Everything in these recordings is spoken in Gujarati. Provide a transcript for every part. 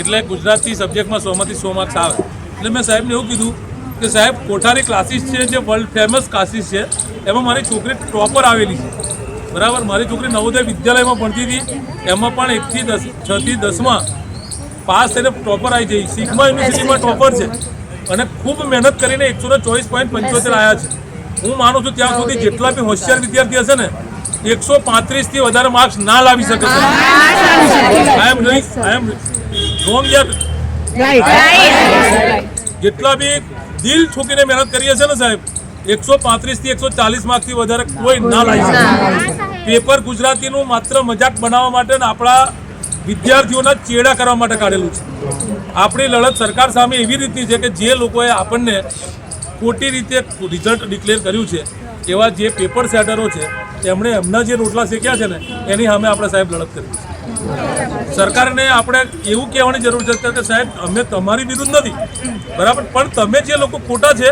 એટલે ગુજરાતી સબ્જેક્ટમાં સોમાંથી સો માર્ક્સ આવે. એટલે મેં સાહેબને એવું કીધું કે સાહેબ, કોઠારી ક્લાસીસ છે જે વર્લ્ડ ફેમસ ક્લાસીસ છે, એમાં મારી છોકરી ટોપર આવેલી છે. બરાબર? મારી છોકરી નવોદય વિદ્યાલયમાં ભણતી હતી. એમાં પણ એકથી દસ, છથી દસમાં પાસ થઈને ટોપર આવી જઈ. સિગ્મા યુનિવર્સિટીમાં ટોપર છે. અને ખૂબ મહેનત કરીને એકસો ને ચોવીસ પોઈન્ટ પંચોતેર આવ્યા છે. હું માનું છું ત્યાં સુધી જેટલા બી હોશિયાર વિદ્યાર્થી હશે ને એકસો પાંત્રીસથી વધારે માર્ક્સ ના લાવી શકે I M I am wrong યાર. જેટલા બી દિલ ઠોકીને મહેનત કરીએ છે ને સાહેબ એકસો પાંત્રીસથી એકસો ચાલીસ માર્કથી વધારે કોઈ ના લાવી શકે. પેપર ગુજરાતીનું માત્ર મજાક બનાવવા માટે ને આપણા વિદ્યાર્થીઓના ચેડા કરવા માટે કાઢેલું છે. આપણી લડત સરકાર સામે એવી રીતની છે કે જે લોકોએ આપણને ખોટી રીતે રિઝલ્ટ ડિક્લેર કર્યું છે. એવા જે પેપર સેટરો છે એમણે એમના જે રોટલા શેક્યા છે ને એની સામે આપણે સાહેબ લડત કરી. સરકારને આપણે એવું કહેવાની જરૂર છે કે સાહેબ અમે તમારી વિરુદ્ધ નથી. બરાબર? પણ તમે જે લોકો ખોટા છે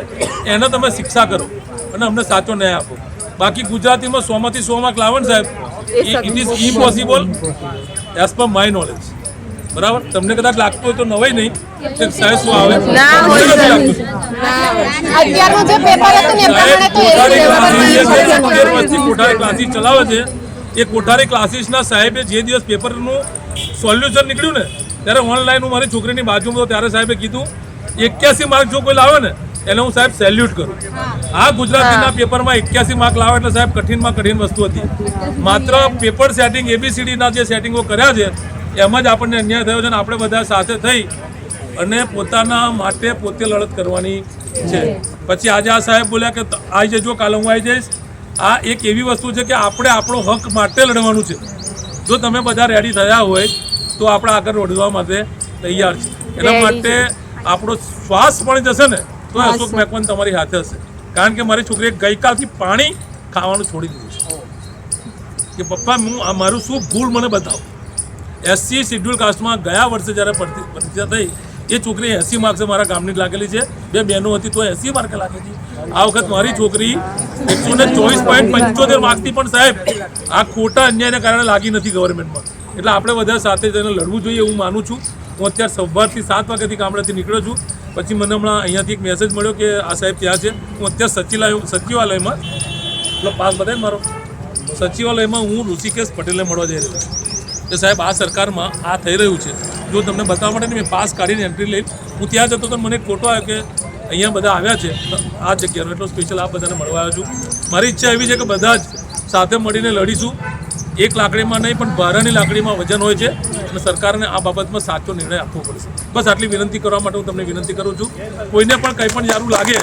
એને તમે શિક્ષા કરો અને અમને સાચો ન્યાય આપો. બાકી ગુજરાતીમાં સોમાંથી સો માર્ક લાવો ને સાહેબ it is impossible as per my knowledge બરાબર? તમને કદાચ લાગતું હોય તો નવાય નહીં અત્યારનું જે પેપર હતું ને પ્રમાણે તો કોઠારી ક્લાસીસ ચલાવે છે. એ ક્લાસીસના સાહેબે જે દિવસ પેપરનું સોલ્યુશન નીકળ્યું ને ત્યારે ઓનલાઈન હું મારી છોકરીની બાજુમાં હતો ત્યારે સાહેબે કીધું એક્યાસી માર્ક જો કોઈ લાવે ને એને હું સાહેબ સેલ્યુટ કરું. આ ગુજરાતીના પેપરમાં એક્યાસી માર્ક લાવે એટલે સાહેબ કઠિનમાં કઠિન વસ્તુ હતી. માત્ર પેપર સેટિંગ એબીસીડીના જે સેટિંગો કર્યા છે એમાં જ આપણને અન્યાય થયો છે અને આપણે બધા સાથે થઈ અને પોતાના માટે પોતે લડત કરવાની છે. પછી આજે આ સાહેબ બોલ્યા કે આવી જજો કાલે હું આવી જઈશ. આ એક એવી વસ્તુ છે કે આપણે આપણો હક માટે લડવાનું છે. જો તમે બધા રેડી થયા હોય તો આપણે આગળ વધવા માટે તૈયાર છે. એના માટે આપણો શ્વાસ પણ જશે ને તો અશોક મેકવાન તમારી હાથે હશે. કારણ કે મારી છોકરીએ ગઈકાલથી પાણી ખાવાનું છોડી દીધું છે. કે પપ્પા હું આ મારું શું ભૂલ મને બતાવો? એસસી શિડ્યુલ કાસ્ટમાં ગયા વર્ષે જ્યારે પરીક્ષા થઈ એ છોકરી એસી માર્ક્સે મારા ગામની લાગેલી છે. બે બહેનો હતી તો એસી માર્કે લાગેલી. આ વખત મારી છોકરી એકસો ને ચોવીસ પોઈન્ટ પંચોતેર માર્ક્સથી પણ સાહેબ, આ ખોટા અન્યાયને કારણે લાગી નથી ગવર્મેન્ટમાં એટલે આપણે બધા સાથે જઈને લડવું જોઈએ એવું માનું છું. હું અત્યારે સવારથી સાત વાગ્યાથી ગામડેથી નીકળ્યો છું. પછી મને હમણાં અહીંયાથી એક મેસેજ મળ્યો કે આ સાહેબ ત્યાં છે. હું અત્યારે સચિવાલય સચિવાલયમાં એટલે પાસ બધાય મારો. સચિવાલયમાં હું ઋષિકેશ પટેલને મળવા જઈ રહ્યો છું. કે સાહેબ, આ સરકારમાં આ થઈ રહ્યું છે. જો તમને બતાવવા માટે મેં પાસ કાઢીને એન્ટ્રી લઈ. હું ત્યાં જતો તો મને ખોટો આવ્યો કે અહીંયા બધા આવ્યા છે. આ જગ્યાનો એટલો સ્પેશિયલ આ બધાને મળવા આવ્યો છું. મારી ઈચ્છા એવી છે કે બધા જ સાથે મળીને લડીશું. એક લાકડીમાં નહીં, પણ ભારાની લાકડીમાં વજન હોય છે અને સરકારને આ બાબતમાં સાચો નિર્ણય આપવો પડશે. બસ આટલી વિનંતી કરવા માટે હું તમને વિનંતી કરું છું. કોઈને પણ કંઈ પણ સારું લાગે